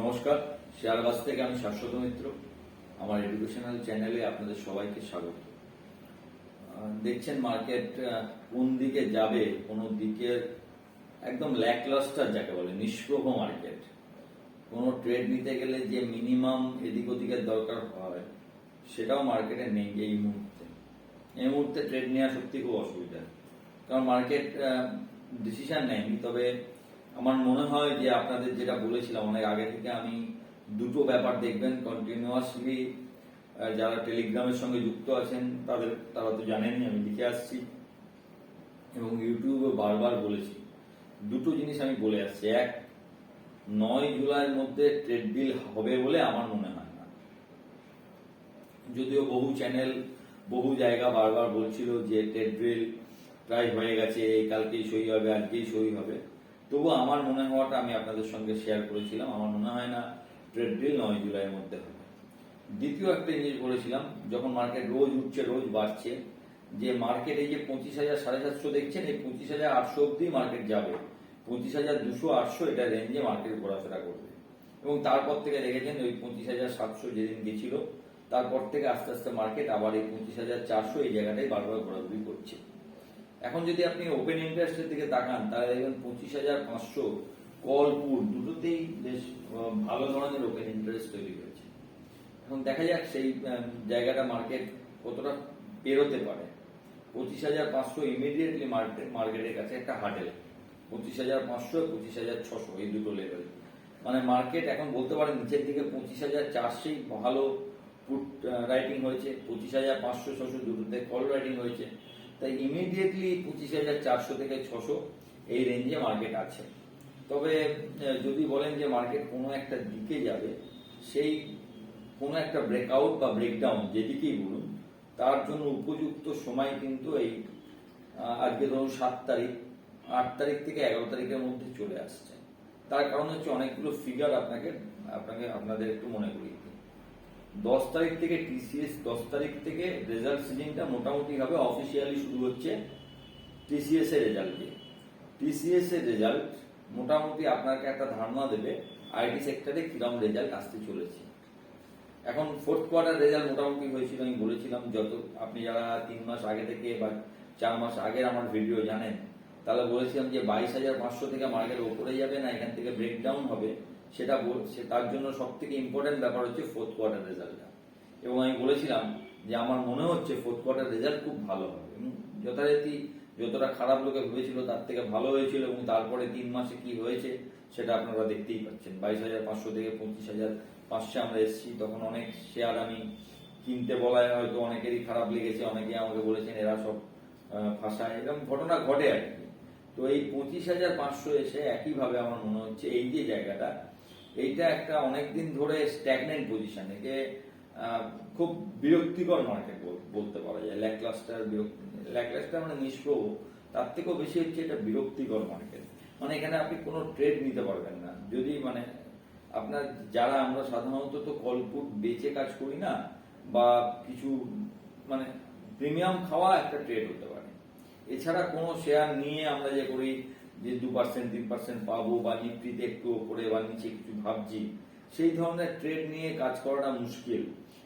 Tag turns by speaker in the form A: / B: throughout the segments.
A: নমস্কার শেয়ারবাস থেকে আমি শাশ্বত মিত্র। আমার এডুকেশনাল চ্যানেলে আপনাদের সবাইকে স্বাগত। দেখছেন মার্কেট কোন দিকে যাবে, কোন দিকের একদম ল্যাকলাস্টার যাকে বলে, নিষ্প্রভ মার্কেট কোনো ট্রেড নিতে গেলে যে মিনিমাম এদিক ওদিকের দরকার হয়, সেটাও মার্কেটে নেই এই মুহূর্তে। এই মুহূর্তে ট্রেড নেওয়া সত্যি খুব অসুবিধা। কারণ মার্কেট ডিসিশন নেয়নি, তবে আমার মনে হয় যে আপনাদের যেটা বলেছিলাম, অনেক আগে থেকে আমি দুটো ব্যাপার দেখবেন কন্টিনিউয়াসলি যারা টেলিগ্রামের সঙ্গে যুক্ত আছেন, তাদের, তারা তো জানেনই, আমি লিখে আসছি। এবং ইউটিউবে বারবার বলেছি। দুটো জিনিস আমি বলে আসছি। এক, নয় জুলাইয়ের মধ্যে ট্রেড বিল হবে বলে আমার মনে হয় না। যদিও বহু চ্যানেল বহু জায়গা বারবার বলছিল যে ট্রেড বিল প্রায় হয়ে গেছে কালকেই সই হবে, আজকেই সই হবে। তবু আমার মনে হওয়াটা আমি আপনাদের সঙ্গে শেয়ার করেছিলাম। আমার মনে হয় না ট্রেড বিল নয় জুলাইয়ের মধ্যে হবে। দ্বিতীয় একটা জিনিস বলেছিলাম, যখন মার্কেট রোজ উঠছে, রোজ বাড়ছে, যে মার্কেট এই যে পঁচিশ হাজার, সাড়ে সাতশো দেখছেন, এই পঁচিশ হাজার আটশো অব্দি মার্কেট যাবে। পঁচিশ হাজার দুশো আটশো এটা রেঞ্জে মার্কেট ঘোরাফেরা করবে। এবং তারপর থেকে দেখেছেন ওই পঁচিশ হাজার সাতশো যেদিন গেছিল, তারপর থেকে আস্তে আস্তে মার্কেট আবার এই পঁচিশ হাজার চারশো এই জায়গাটাই বারবার ঘোরাঘুরি করছে। এখন যদি আপনি ওপেন ইন্টারেস্টের দিকে তাকান, তাহলে দেখবেন পঁচিশ হাজার পাঁচশো কল পুট দুটোতেই বেশ ভালো ধরনের ওপেন ইন্টারেস্ট তৈরি হয়েছে। এখন দেখা যাক সেই জায়গাটা মার্কেট কতটা পেরোতে পারে। পঁচিশ হাজার পাঁচশো ইমিডিয়েটলি মার্কেট মার্কেটের কাছে একটা হার্ডেল পঁচিশ হাজার পাঁচশো, পঁচিশ হাজার ছশো, এই দুটো লেভেল মানে মার্কেট এখন বলতে পারেন নিচের দিকে পঁচিশ হাজার চারশেই ভালো পুট রাইটিং হয়েছে। পঁচিশ হাজার পাঁচশো ছশো দুটোতে কল রাইটিং হয়েছে। তাই ইমিডিয়েটলি পঁচিশ হাজার চারশো থেকে ছশো এই রেঞ্জে মার্কেট আছে। তবে যদি বলেন যে মার্কেট কোনো একটা দিকে যাবে, সেই কোনো একটা ব্রেকআউট বা ব্রেকডাউন যেদিকেই বলুন, তার জন্য উপযুক্ত সময় কিন্তু এই আজকে ধরুন সাত তারিখ, আট তারিখ থেকে এগারো তারিখের মধ্যে চলে আসছে। তার কারণ হচ্ছে অনেকগুলো ফিগার আপনাকে আপনাকে, আপনাদের একটু মনে করিয়ে দিই। দশ তারিখ থেকে টিসিএস দশ তারিখ থেকে রেজাল্ট সিজনটা মোটামুটি ভাবে অফিসিয়ালি শুরু হচ্ছে টিসিএস এর রেজাল্ট দিয়ে। টিসিএস এর রেজাল্ট মোটামুটি আপনাকে একটা ধারণা দেবে আইটি সেক্টরে কিরম রেজাল্ট আসতে চলেছে। এখন ফোর্থ কোয়ার্টার রেজাল্ট মোটামুটি হয়েছিল, আমি বলেছিলাম, যত আপনি যারা তিন মাস আগে থেকে বা চার মাস আগের আমার ভিডিও জানেন, তাহলে বলেছিলাম যে বাইশ হাজার পাঁচশো থেকে মার্কেট ওপরে যাবে না, এখান থেকে ব্রেকডাউন হবে। সেটা সে তার জন্য সব থেকে ইম্পর্টেন্ট ব্যাপার হচ্ছে ফোর্থ কোয়ার্টার রেজাল্টটা এবং আমি বলেছিলাম যে আমার মনে হচ্ছে ফোর্থ কোয়ার্টার রেজাল্ট খুব ভালো হবে। যথারীতি যতটা খারাপ লোকে ভেবেছিল তার থেকে ভালো হয়েছিল এবং তারপরে তিন মাসে কি হয়েছে সেটা আপনারা দেখতেই পাচ্ছেন। বাইশ হাজার পাঁচশো থেকে পঁচিশ হাজার পাঁচশো আমরা এসেছি, তখন অনেক শেয়ার আমি কিনতে বলায় হয়তো অনেকেরই খারাপ লেগেছে অনেকে আমাকে বলেছেন এরা সব ফাঁসায়। এরকম ঘটনা ঘটে আর কি। তো এই পঁচিশ হাজার পাঁচশো এসে একইভাবে আমার মনে হচ্ছে এই যে জায়গাটা এইটা একটা অনেকদিন ধরে স্ট্যাগনেন্ট পজিশন একে খুব বিরক্তিকর মার্কেট বলতে পারা যায়। ল্যাকলাস্টার ল্যাকলাস্টার মানে নিষ্প্রভ। তার থেকেও বেশি হচ্ছে এটা বিরক্তিকর মার্কেট মানে এখানে আপনি কোনো ট্রেড নিতে পারবেন না। যদি মানে আপনার যারা আমরা সাধারণত তো কলপুট বেচে কাজ করি না, বা কিছু মানে প্রিমিয়াম খাওয়া একটা ট্রেড হতে পারে। এছাড়া কোনো শেয়ার নিয়ে আমরা যে করি যে দু পার্সেন্ট তিন পার্সেন্ট পাবো বা নিফটিতে একটু ওপরে বা নিচে কিছু ভাবছি, সেই ধরনের ট্রেড নিয়ে কাজ করাটা মুশকিল।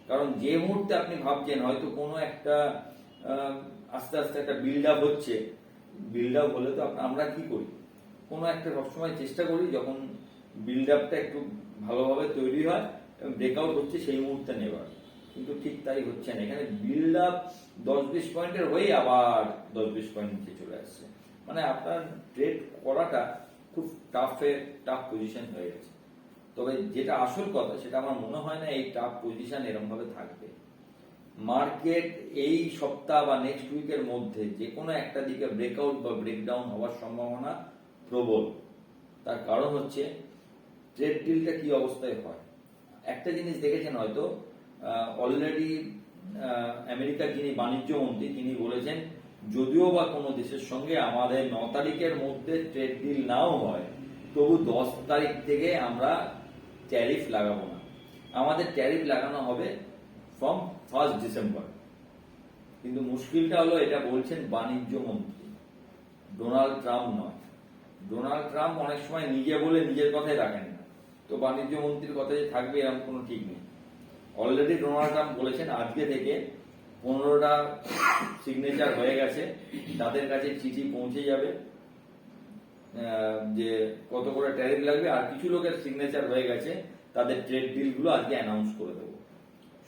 A: কারণ যে মুহূর্তে আপনি ভাবছেন, হয়তো কোনো একটা আস্তে আস্তে একটা বিল্ড আপ হচ্ছে বিল্ড আপ হলে তো আমরা কি করি? কোনো একটা সবসময় চেষ্টা করি যখন বিল্ড আপটা একটু ভালোভাবে তৈরি হয় এবং ব্রেকআউট হচ্ছে সেই মুহূর্তে নেবার। কিন্তু ঠিক তাই হচ্ছে না। এখানে বিল্ড আপ দশ বিশ পয়েন্টের হয়ে আবার দশ বিশ পয়েন্ট নিচে চলে আসছে। মানে আপনার ট্রেড করাটা খুব টাফে টাফ পজিশন হয়ে গেছে। তবে যেটা আসল কথা, সেটা আমার মনে হয় না এই টাফ পজিশন এরকম ভাবে থাকবে। মার্কেট এই সপ্তাহ বা নেক্সট উইকের মধ্যে যে কোনো একটা দিকে ব্রেকআউট বা ব্রেকডাউন হওয়ার সম্ভাবনা প্রবল। তার কারণ হচ্ছে ট্রেড ডিলটা কি অবস্থায় হয়? একটা জিনিস দেখেছেন হয়তো অলরেডি আমেরিকার যিনি বাণিজ্য মন্ত্রী, তিনি বলেছেন যদিও বা কোনো দেশের সঙ্গে আমাদের ন তারিখের মধ্যে ট্রেড ডিল নাও হয়, তবু দশ তারিখ থেকে আমরা ট্যারিফ লাগাবো না। আমাদের ট্যারিফ লাগানো হবে ফ্রম ফার্স্ট ডিসেম্বর কিন্তু মুশকিলটা হলো এটা বলছেন বাণিজ্য মন্ত্রী, ডোনাল্ড ট্রাম্প নয়। ডোনাল্ড ট্রাম্প অনেক সময় নিজে বলে নিজের কথাই রাখেন না। তো বাণিজ্য মন্ত্রীর কথা যে থাকবে এরকম কোনো ঠিক নেই। অলরেডি ডোনাল্ড ট্রাম্প বলেছেন আজকে থেকে পনেরোটা সিগনেচার হয়ে গেছে, তাদের কাছে চিঠি পৌঁছে যাবে যে কত করে ট্যারিফ লাগবে, আর কিছু লোকের সিগনেচার হয়ে গেছে, তাদের ট্রেড ডিলগুলো আজকে অ্যানাউন্স করে দেবো।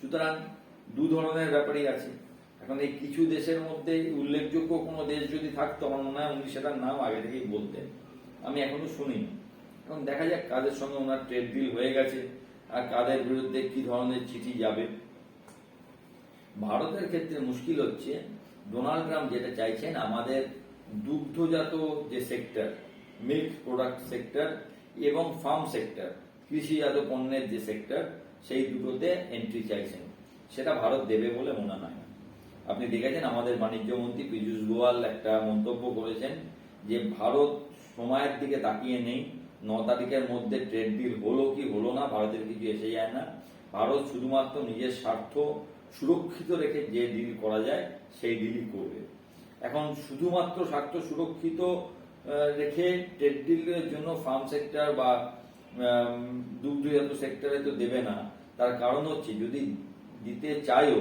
A: সুতরাং দু ধরনের ব্যাপারই আছে। এখন এই কিছু দেশের মধ্যে উল্লেখযোগ্য কোনো দেশ যদি থাকতো, আমার মনে হয় উনি সেটার নাম আগে থেকেই বলতেন। আমি এখনও শুনিনি। এখন দেখা যাক কাদের সঙ্গে ওনার ট্রেড ডিল হয়ে গেছে, আর কাদের বিরুদ্ধে কি ধরনের চিঠি যাবে। ভারতের ক্ষেত্রে মুশকিল হচ্ছে, ডোনাল্ড ট্রাম্প যেটা চাইছেন, আমাদের দুগ্ধজাত যে সেক্টর, মিল্ক প্রোডাক্ট সেক্টর এবং ফার্ম সেক্টর, কৃষিজাত পণ্যের যে সেক্টর, সেই দুটোতে এন্ট্রি চাইছেন। সেটা ভারত দেবে বলে মনে হয় আপনি দেখেছেন আমাদের বাণিজ্য মন্ত্রী পীযূষ গোয়াল একটা মন্তব্য করেছেন যে ভারত সময়ের দিকে তাকিয়ে নেই, ন তারিখের মধ্যে ট্রেড ডিল হলো কি হলো না, ভারতের কিছু এসে যায় না। ভারত শুধুমাত্র নিজের স্বার্থ সুরক্ষিত রেখে যে ডিল করা যায়, সেই ডিলই করবে। এখন শুধুমাত্র স্বার্থ সুরক্ষিত রেখে ট্রেড ডিলের জন্য ফার্ম সেক্টর বা দুগ্ধজাত সেক্টরে তো দেবে না। তার কারণ হচ্ছে, যদি দিতে চাইও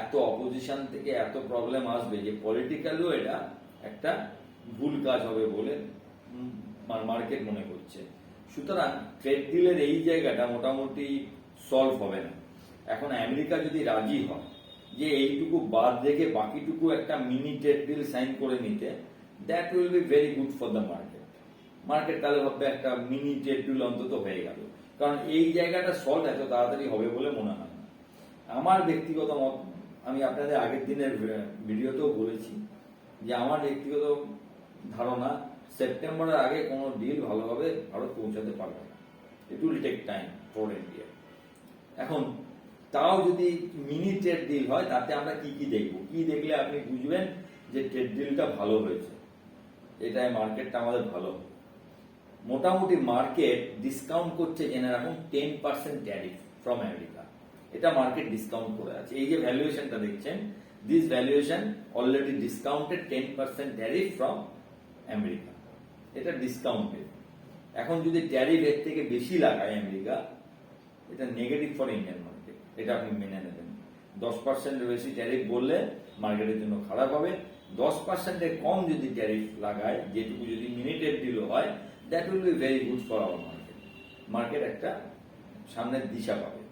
A: এত অপোজিশন থেকে এত প্রবলেম আসবে যে পলিটিক্যালও এটা একটা ভুল কাজ হবে বলে মার্কেট মনে করছে। সুতরাং ট্রেড ডিলের এই জায়গাটা মোটামুটি সলভ হবে না। এখন আমেরিকা যদি রাজি হয় যে এইটুকু বাদ রেখে বাকিটুকু একটা মিনি ট্রেড ডিল সাইন করে নিতে that will be very good for the market market তাহলে ভাববে একটা মিনি ট্রেড ডিল অন্তত হয়ে গেল। কারণ এই জায়গাটা সলভ এত তাড়াতাড়ি হবে বলে মনে হয় না। আমার ব্যক্তিগত মত, আমি আপনাদের আগের দিনের ভিডিওতেও বলেছি যে আমার ব্যক্তিগত ধারণা, সেপ্টেম্বরের আগে কোনো ডিল ভালোভাবে ভারত পৌঁছাতে পারবে না। It will take time for India এখন তাও যদি মিনি ট্রেড ডিল হয়, তাতে আমরা কি কি দেখব? কি দেখলে আপনি বুঝবেন যে ট্রেড ডিলটা ভালো হয়েছে? এটাই মার্কেটটা আমাদের ভালো। মোটামুটি মার্কেট ডিসকাউন্ট করছে জেনে রাখুন ten percent tariff from America এটা মার্কেট ডিসকাউন্ট করে আছে। এই যে ভ্যালুয়েশনটা দেখছেন this valuation already discounted ten percent tariff from America এটা ডিসকাউন্টেড এখন যদি ট্যারিফ এর থেকে বেশি লাগায় আমেরিকা এটা নেগেটিভ ফর ইন্ডিয়ান মার্কেট এটা আপনি মেনে নেবেন। দশ পার্সেন্টের বেশি ট্যারিফ বললে মার্কেটের জন্য খারাপ হবে। দশ পার্সেন্টের কম যদি ট্যারিফ লাগায়, যেটুকু যদি মিনিটের ডিলও হয় that will be very good for our market market একটা সামনের দিশা পাবে।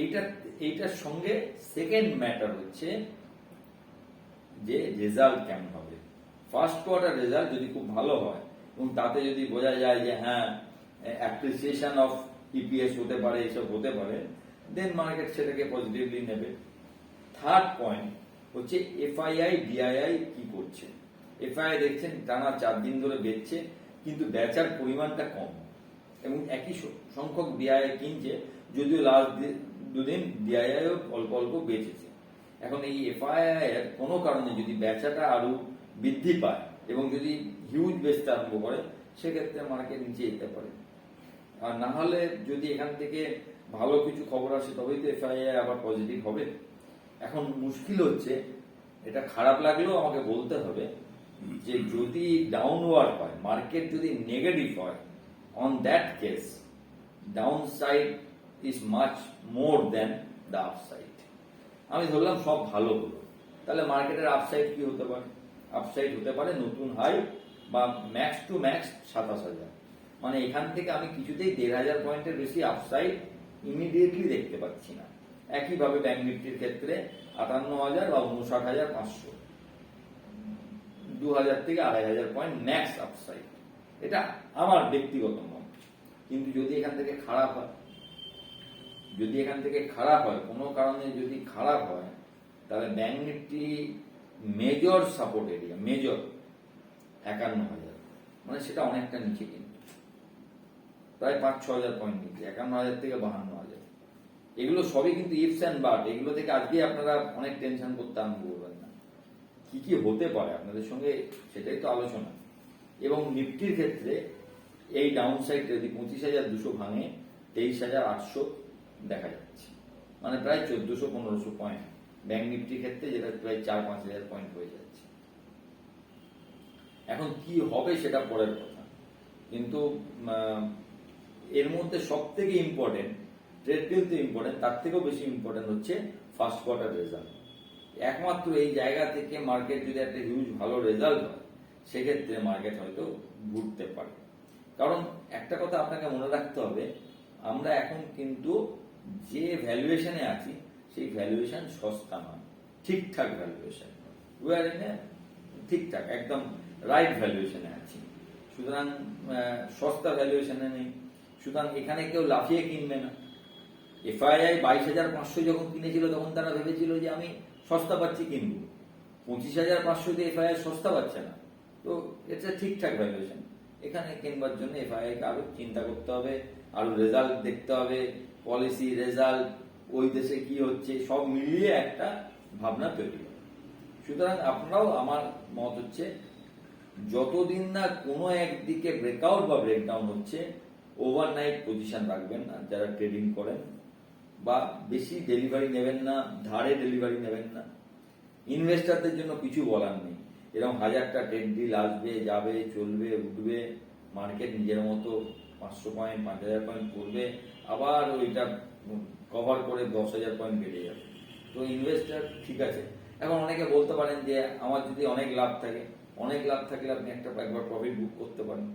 A: এইটা, এইটার সঙ্গে সেকেন্ড ম্যাটার হচ্ছে যে রেজাল্ট কেমন হবে। ফার্স্ট কোয়ার্টার রেজাল্ট যদি খুব ভালো হয়, এবং তাতে যদি বোঝা যায় যে হ্যাঁ অ্যাপ্রিসিয়েশন অফ ইপিএস হতে পারে, এসব হতে পারে দেন মার্কেট সেটাকে পজিটিভলি নেবে। থার্ড পয়েন্ট হচ্ছে এফআইআই ডিআইআই কি করছে? এফআইআই দেখছেন টানা চার দিন ধরে বেচছে, কিন্তু বেচার পরিমাণটা কম। এবং একই সংখ্যক ডিআইআই কিনছে, যদিও লাস্ট দুদিন ডিআইআইও অল্প অল্প বেচেছে। এখন এই এফআইআই এর কোনো কারণে যদি বেচাটা আরও বৃদ্ধি পায় এবং যদি হিউজ বেচতে আরম্ভ করে, সেক্ষেত্রে মার্কেট নিচে যেতে পারে। আর না হলে যদি এখান থেকে ভালো কিছু খবর আসে তবেই তো এফআইআই আবার পজিটিভ হবে। এখন মুশকিল হচ্ছে, এটা খারাপ লাগলেও আমাকে বলতে হবে যে যদি ডাউনওয়ার্ড হয় মার্কেট যদি নেগেটিভ হয় on that case downside is much more than the upside আমি ধরলাম সব ভালো হলো। তাহলে মার্কেটের আপসাইড কি হতে পারে? আপসাইড হতে পারে নতুন হাই বা ম্যাক্স টু ম্যাক্স সাতাশ হাজার। মানে এখান থেকে আমি কিছুতেই দেড় হাজার পয়েন্টের বেশি আপসাইড ইমিডিয়েটলি দেখতে পাচ্ছি না। একইভাবে ব্যাংক নিফটির ক্ষেত্রে আটান্ন হাজার বা উনষাট হাজার পাঁচশো। দু হাজার থেকে আড়াই হাজার পয়েন্ট ম্যাক্স আপসাইড এটা আমার ব্যক্তিগত মত। কিন্তু যদি এখান থেকে খারাপ হয়, যদি এখান থেকে খারাপ হয়, কোনো কারণে যদি খারাপ হয়, তাহলে bank nifty major support area major একান্ন হাজার। মানে সেটা অনেকটা নিচে কিন্তু প্রায় পাঁচ, ছ হাজার পয়েন্ট নিচে একান্ন হাজার থেকে বাহান্ন হাজার। এগুলো সবই কিন্তু ইফস অ্যান্ড বাট এগুলো থেকে আজকে আপনারা অনেক টেনশন করতে আরম্ভ করবেন না। কি কি হতে পারে আপনাদের সঙ্গে সেটাই তো আলোচনা। এবং নিফটির ক্ষেত্রে এই ডাউন সাইড যদি পঁচিশ হাজার দুশো ভাঙে, তেইশ হাজার আটশো দেখা যাচ্ছে। মানে প্রায় চোদ্দশো, পনেরোশো পয়েন্ট ব্যাংক নিফটির ক্ষেত্রে যেটা প্রায় চার, পাঁচ হাজার পয়েন্ট হয়ে যাচ্ছে। এখন কি হবে সেটা পরের কথা। কিন্তু এর মধ্যে সব থেকে ইম্পর্টেন্ট ট্রেড ডিল তো ইম্পর্টেন্ট তার থেকেও বেশি ইম্পর্টেন্ট হচ্ছে ফার্স্ট কোয়ার্টার রেজাল্ট একমাত্র এই জায়গা থেকে মার্কেট যদি একটা হিউজ ভালো রেজাল্ট হয়, সেক্ষেত্রে মার্কেট হয়তো ঘুরতে পারে। কারণ একটা কথা আপনাকে মনে রাখতে হবে, আমরা এখন কিন্তু যে ভ্যালুয়েশনে আছি, সেই ভ্যালুয়েশন সস্তা নয়, ঠিকঠাক ভ্যালুয়েশন উই আর ইন ঠিকঠাক, একদম রাইট ভ্যালুয়েশনে আছি। সুতরাং সস্তা ভ্যালুয়েশনে নেই। সুতরাং এখানে কেউ লাফিয়ে কিনবে না। এফআইআই বাইশ হাজার পাঁচশো যখন কিনেছিল, তখন তারা ভেবেছিল যে আমি সস্তা পাচ্ছি কিনবো। পঁচিশ হাজার পাঁচশো দিয়ে এফআইআই সস্তা পাচ্ছে না। তো এটা ঠিকঠাক ভ্যালুয়েশন এখানে কিনবার জন্য এফআইআই কে আরও চিন্তা করতে হবে, আরও রেজাল্ট দেখতে হবে পলিসি রেজাল্ট ওই দেশে কি হচ্ছে, সব মিলিয়ে একটা ভাবনা তৈরি হবে। সুতরাং আপনারাও আমার মত হচ্ছে, যতদিন না কোনো একদিকে ব্রেকআউট বা ব্রেকডাউন হচ্ছে ওভারনাইট পজিশন রাখবেন না যারা ট্রেডিং করেন বা বেশি ডেলিভারি নেবেন না, ধারে ডেলিভারি নেবেন না ইনভেস্টারদের জন্য কিছু বলার নেই। এরকম হাজারটা ট্রেড ডিল আসবে, যাবে, চলবে, উঠবে মার্কেট নিজের মতো পাঁচশো পয়েন্ট পাঁচ হাজার পয়েন্ট করবে, আবার ওইটা কভার করে দশ হাজার পয়েন্ট বেড়ে যাবে। তো ইনভেস্টার ঠিক আছে। এখন অনেকে বলতে পারেন যে, আমার যদি অনেক লাভ থাকে, অনেক লাভ থাকলে আপনি একটা একবার প্রফিট বুক করতে পারেন।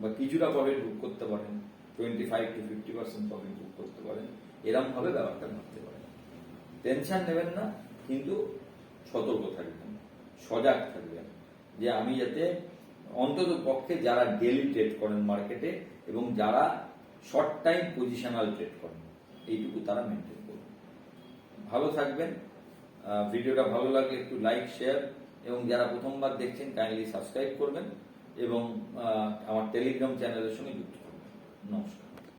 A: বা কিছুটা প্রফিট বুক করতে পারেন twenty five to fifty percent profit book করতে পারেন এরকম ভাবে ব্যাপারটা ভাবতে পারেন। টেনশন নেবেন না, কিন্তু সতর্ক থাকবেন, সজাগ থাকবেন যে আমি যাতে অন্তত পক্ষে যারা ডেলি ট্রেড করেন মার্কেটে এবং যারা শর্ট টাইম পজিশনাল ট্রেড করেন, এইটুকু তারা মেনটেন করবেন ভালো থাকবেন ভিডিওটা ভালো লাগলে একটু লাইক শেয়ার এবং যারা প্রথমবার দেখছেন কাইন্ডলি সাবস্ক্রাইব করবেন। এবং আমার টেলিগ্রাম চ্যানেলের সঙ্গে যুক্ত থাকবেন। নমস্কার।